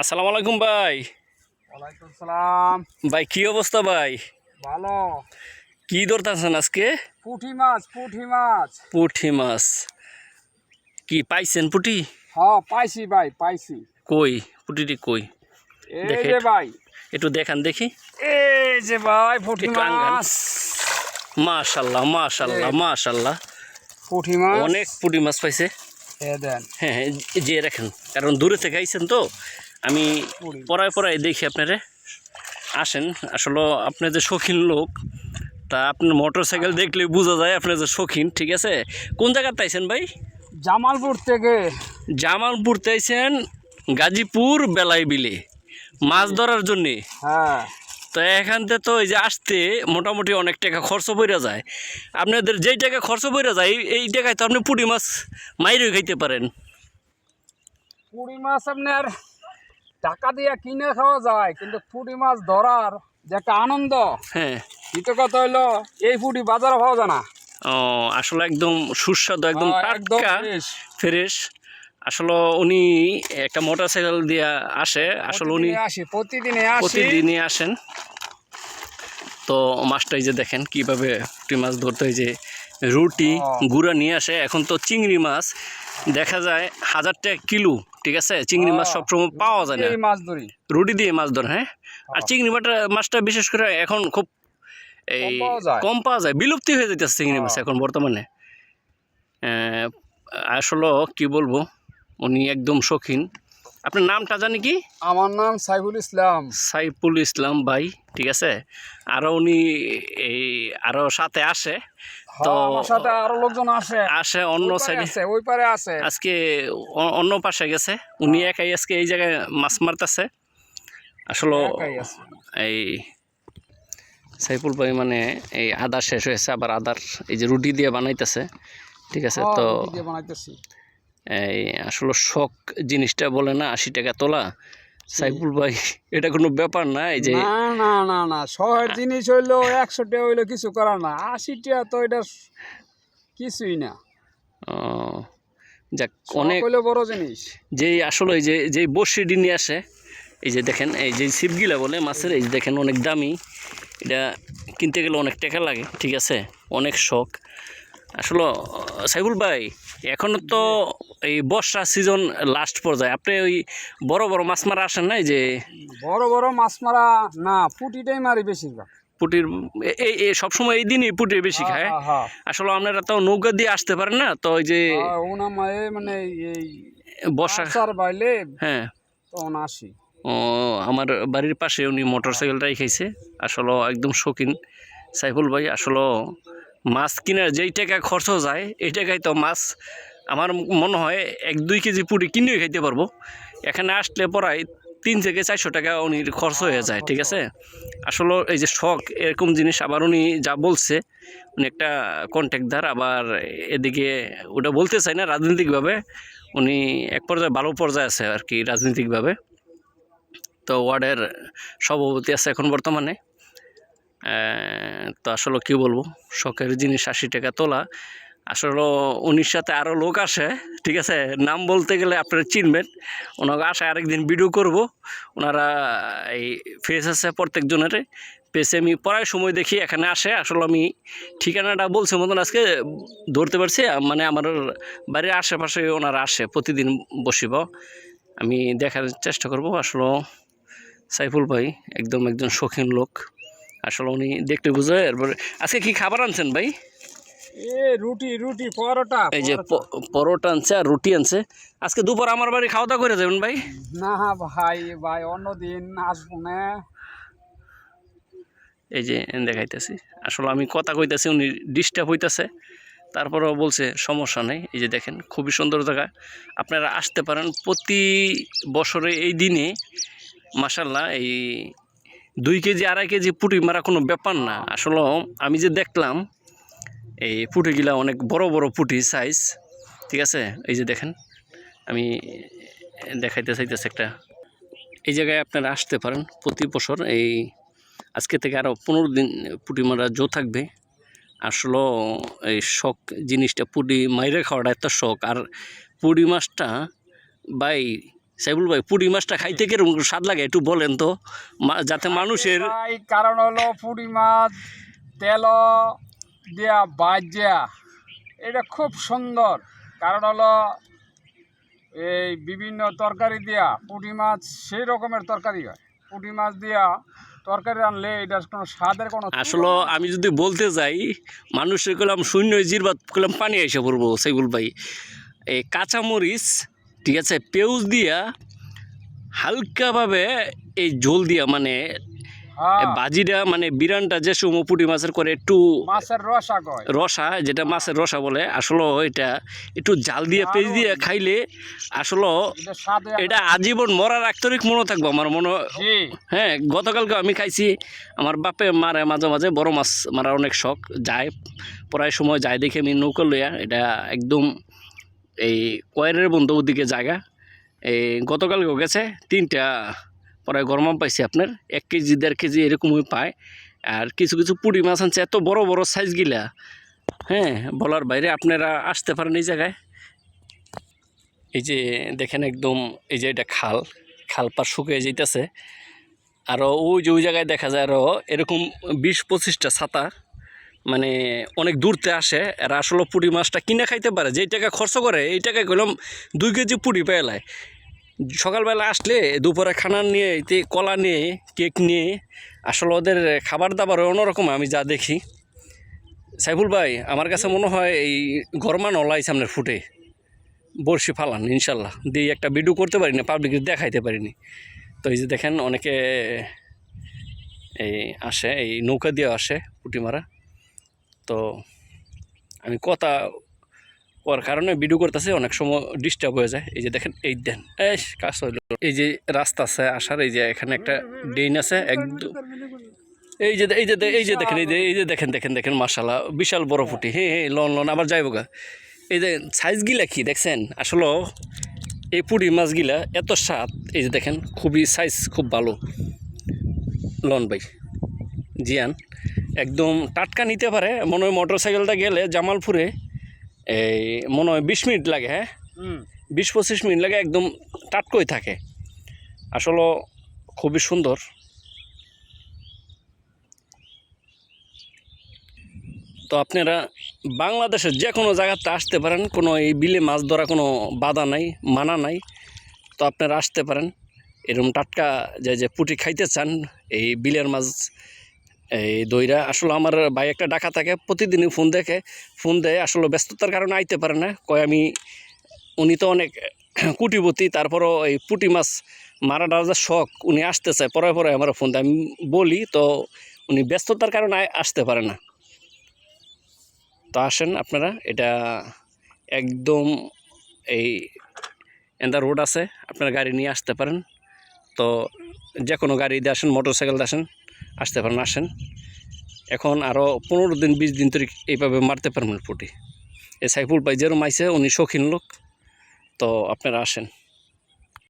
আসসালামু আলাইকুম ভাই। ওয়ালাইকুম সালাম। ভাই কি অবস্থা ভাই? ভালো। কি ধরতেছেন আজকে? পুঁটি মাছ পুঁটি মাছ। পুঁটি মাছ। কি পাইছেন পুঁটি? হ্যাঁ পাইছি ভাই পাইছি। কই? পুঁটিটি কই? এই যে ভাই। একটু দেখান দেখি। এই যে ভাই পুঁটি মাছ। মাশাল্লাহ মাশাল্লাহ মাশাল্লাহ। পুঁটি মাছ। অনেক পুঁটি মাছ পাইছে। হ্যাঁ হ্যাঁ যে রাখেন কারণ দূরে থেকে আইছেন তো। আমি। পড়ায় পড়ায় দেখি আপনারে। আসেন আসলে আপনি যে শৌখিন লোক তা আপনার মোটর সাইকেল দেখলে বোঝা যায় আপনি যে শৌখিন ঠিক আছে? কোন জায়গাতে আইছেন ভাই? জামালপুর থেকে। জামালপুর চাইছেন গাজীপুর বেলাই বিলে। মাছ ধরার জন্যে। হ্যাঁ। তো এখান থেকে তো এই যে আসতে মোটামুটি অনেক টাকা খরচ পড়ে যায়। আপনাদের যেই টাকা খরচ পড়ে যায় এই- এই টাকায় তো আপনি পুঁটি মাছ মাইরে খাইতে পারেন। পুঁটি মাছ আপনার টাকা দিয়ে কিনে খাওয়া যায় কিন্তু পুঁটি মাছ ধরার যে একটা আনন্দ হ্যাঁ। দ্বিতীয় কথা হইল এই পুঁটি বাজারে পাওয়া যায় না। ও আসলে একদম সুস্বাদু একদম হ্যাঁ, টাটকা ফ্রেশ আসলে উনি একটা মোটর সাইকেল দিয়ে আসে আসলে উনি প্রতিদিনে আসি প্রতিদিনে প্রতিদিনই আসেন। তো মাছটা এই যে দেখেন কীভাবে পুঁটি মাছ ধরতে হয় যে রুটি। গুঁড়া নিয়ে আসে। এখন তো চিংড়ি মাছ দেখা যায় হাজার টাকা কিলো। ঠিক আছে? চিংড়ি মাছ ও। সবসময় পাওয়া যায় না। মাছ ধরি। রুটি দিয়ে মাছ ধরে হ্যাঁ? আর চিংড়ি মাছটা মাছটা বিশেষ করে এখন খুব এই কম পাওয়া যায়। বিলুপ্তি হয়ে যেতেছে চিংড়ি মাছ এখন বর্তমানে। আসলে কি বলব? উনি একদম শৌখিন। আপনার নামটা জানি কি? আমার নাম সাইফুল ইসলাম। সাইফুল ইসলাম ভাই ঠিক আছে? আরও উনি এই আরও সাথে আসে। তো সাথে আরও লোকজন আসে। আসে অন্য সাইডে। আছে ওই পারে আছে। আজকে অন্য পাশে গেছে। উনি একাই আজকে এই জায়গায় মাছ মারতেছে। আসলে এই সাইফুল ভাই মানে এই আদা শেষ হয়েছে আবার আদার এই যে রুটি দিয়ে বানাইতেছে। ঠিক আছে? তো বানাইতেছি। এই আসলে শখ জিনিসটা বলে না আশি টাকা তোলা। সাইফুল ভাই এটা কোনো ব্যাপার না এই যে না না না না শহরের জিনিস হইল একশো টাকা হইল কিছু করার না আশি টাকা তো এটা কিছুই না। ও, যাক অনেক হইল বড় জিনিস। যেই আসলে যে যেই বর্ষিডি নিয়ে আসে এই যে দেখেন এই যে ছিপগিলা বলে মাছের এই যে দেখেন অনেক দামি। এটা কিনতে গেলে অনেক টাকা লাগে ঠিক আছে? অনেক শখ। আসলে সাইফুল ভাই এখনও তো এই বর্ষা সিজন লাস্ট পর্যায়ে। আপনি ওই বড় বড় মাছ মারা আসেন না এই যে? বড় বড় মাছ মারা না পুটিটাই মারি বেশিরভাগ। পুটির এই সবসময় এই দিনই পুটি বেশি খায়। হ্যাঁ, হ্যাঁ, আসলে আপনারা তো নৌকা দিয়ে আসতে পারেন না? তো ওই যে হ্যাঁ, মানে এই বর্ষা বাইলে হ্যাঁ। তখন আসি। ও আমার বাড়ির পাশে উনি মোটর সাইকেলটাই খাইছে। আসলে একদম শৌখিন। সাইফুল ভাই আসলে মাছ কেনার যেই টাকা খরচ যায়, এই টাকায় তো মাছ। আমার মনে হয় এক দুই কেজি পুরি কিনেও খাইতে পারব। এখানে আসলে পড়ায় তিন থেকে চারশো টাকা উনি খরচ হয়ে যায়, ঠিক আছে? আসলে এই যে শখ, এরকম জিনিস আবার উনি যা বলছে, উনি একটা কন্ট্যাক্টদার আবার এদিকে ওটা বলতে চাই না, রাজনৈতিকভাবে। উনি এক পর্যায়ে ভালো পর্যায়ে আছে আর কি, রাজনৈতিকভাবে। তো ওয়ার্ডের সভাপতি আছে এখন বর্তমানে। তো আসলে কি বলব? শখের জিনিস আশি টাকা তোলা। আসলে উনির সাথে আরও লোক আসে, ঠিক আছে? নাম বলতে গেলে আপনারা চিনবেন। ওনাকে আসে আরেকদিন ভিডিও করব। ওনারা এই ফেস আছে প্রত্যেকজনের পেসে আমি পড়ার সময় দেখি, এখানে আসে। আসলে আমি ঠিকানাটা বলছি মতন আজকে ধরতে পারছি। মানে আমার বাড়ির আশেপাশে ওনারা আসে, প্রতিদিন বসিব। আমি দেখার চেষ্টা করব। আসলে সাইফুল ভাই একদম একজন শৌখিন লোক। আসলে উনি দেখতে বুঝে এরপরে আজকে কি খাবার আনছেন ভাই? এ রুটি রুটি পরোটা এই যে পরোটা। আনছে আর রুটি আনছে। আজকে দুপুর আমার বাড়ি খাওয়া দাওয়া করে যাবেন ভাই? না ভাই ভাই অন্যদিন আসব না। এই যে দেখাইতেছি। আসলে আমি কথা কইতাছি উনি ডিস্টার্ব হইতাছে। তারপরেও বলছে সমস্যা নেই। এই যে দেখেন খুবই সুন্দর জায়গা। আপনারা আসতে পারেন প্রতি বছরে এই দিনে। মাসাল্লাহ এই দুই কেজি, আড়াই কেজি পুঁটি মারা কোনো ব্যাপার না। আসলে আমি যে দেখলাম, এই পুঁটিগুলা অনেক বড় বড় পুঁটি সাইজ ঠিক আছে? এই যে দেখেন, আমি দেখাইতে চাইতেছি একটা। এই জায়গায় আপনারা আসতে পারেন প্রতি বছর। এই আজকে থেকে আরও পনেরো দিন পুঁটি মারা জো থাকবে। আসলে এই শখ, জিনিসটা পুঁটি মাইরে খাওয়াটা এত শখ। আর পুঁটি মাছটা বাই সাইবুল ভাই পুঁটি মাছটা খাইতে কীরকম স্বাদ লাগে একটু বলেন তো। মা- যাতে মানুষের কারণ হলো পুঁটি মাছ তেল দিয়া বাজ্যা এটা খুব সুন্দর। কারণ হলো এই বিভিন্ন তরকারি দিয়া পুঁটি মাছ সেই রকমের তরকারি হয়। পুঁটি মাছ দিয়া তরকারি রানলে এটার কোনো স্বাদের কোনো আসলে আমি যদি বলতে যাই মানুষের কলাম শূন্য জিরবাদ কলাম পানি এসে পড়ব সাইবুল ভাই। এই কাঁচামরিচ ঠিক আছে পেঁয়াজ দিয়া হালকাভাবে এই ঝোল দিয়া মানে হ্যাঁ, বাজিটা মানে বিরানটা যে সময় পুঁটি মাছের করে একটু মাছের রসা রসা যেটা মাছের রসা বলে আসলে এটা একটু জাল দিয়ে পেঁচ দিয়ে খাইলে আসলে এটা আজীবন মরার আক্তরিক মনে থাকব আমার মনে হ্যাঁ গতকালকে আমি খাইছি আমার বাপে মারে মাঝে মাঝে বড় মাছ মারার অনেক শখ যায় প্রায় সময় যায় দেখে আমি নৌকা লইয়া এটা একদম এই কয়েরের বন্ধু ওদিকে জায়গা। এই গতকালকেও গেছে, তিনটা প্রায় গরমাম পাইছি আপনার, এক কেজি, দেড় কেজি এরকমই পায়। আর কিছু কিছু পুঁটি মাছ আনছে, এত বড় বড় সাইজগুলা হ্যাঁ বলার বাইরে আপনারা আসতে পারেন এই জায়গায়। এই যে দেখেন একদম, এই যে এটা খাল খাল পার শুকিয়ে যাইতেছে। আরও ওই যে ওই জায়গায় দেখা যায় আরও এরকম বিশ পঁচিশটা ছাতা। মানে অনেক দূরতে আসে, এরা আসলে পুঁটি মাছটা কিনে খাইতে পারে, যেই টাকা খরচ করে, এই টাকায় কইলাম দুই কেজি পুঁটি পেলায় সকালবেলা আসলে দুপুরে খানা নিয়ে, এতে কলা নিয়ে, কেক নিয়ে, আসলে ওদের খাবার দাবার অন্যরকম আমি যা দেখি। সাইফুল ভাই, আমার কাছে মনে হয় এই গরমা নলাই সামনের ফুটে। বড়শি ফালান, ইনশাল্লাহ। দিয়ে একটা ভিডিও করতে পারি না পাবলিক দেখাইতে পারিনি। তো এই যে দেখেন, অনেকে এই আসে, এই নৌকা দিয়ে আসে পুঁটি মারা। তো আমি কথা ওর কারণে ভিডিও করতেছে, অনেক সময় ডিস্টার্ব হয়ে যায়। এই যে দেখেন, এই দেন, এস, কাজ হইল। এই যে রাস্তা আছে আসার, এই যে এখানে একটা ড্রেন আছে, একদম এই যে এই যে এই যে দেখেন, এই যে এই যে দেখেন দেখেন দেখেন মার্শাল্লাহ বিশাল বড় ফুটি হ্যাঁ হ্যাঁ লন লন, আবার যাইব গা। এই যে সাইজগুলা কি, দেখছেন? আসলে এই পুঁটি মাছগুলা এত স্বাদ, এই যে দেখেন, খুবই সাইজ খুব ভালো। লন ভাই, জিয়ান। একদম টাটকা নিতে পারে। মনে হয় মোটর সাইকেলটা গেলে জামালপুরে এই মনে হয় বিশ মিনিট লাগে হ্যাঁ? বিশ পঁচিশ মিনিট লাগে একদম টাটকই থাকে। আসলে খুবই সুন্দর। তো আপনারা বাংলাদেশের যে কোনো জায়গাতে আসতে পারেন কোনো এই বিলে মাছ ধরা কোনো বাধা নাই মানা নাই তো আপনারা আসতে পারেন। এরকম টাটকা যে যে পুঁটি খাইতে চান এই বিলের মাছ এই দইরা আসলে আমার ভাই একটা ডাকা থাকে, প্রতিদিনই ফোন দেখে, ফোন দেয়, আসলে ব্যস্ততার কারণে আইতে পারে না। কয় আমি, উনি তো অনেক কুটিপতি তারপরও এই পুঁটি মাছ মারা যে শখ, উনি আসতে চায় পরে পরে আমার ফোন দেয়। আমি বলি, তো উনি ব্যস্ততার কারণে আসতে পারে না। তো আসেন আপনারা, এটা একদম এই এন্দা রোড আছে, আপনারা গাড়ি নিয়ে আসতে পারেন। তো যে কোনো গাড়ি দিয়ে আসেন মোটর সাইকেল দিয়ে আসেন। আসতে পারেন, আসেন। এখন আরও পনেরো দিন, বিশ দিন তৈরি এইভাবে মারতে পারবেন পুটি। এ সাইফুল ভাই যেরম আইসে উনি শৌখিন লোক। তো আপনারা আসেন।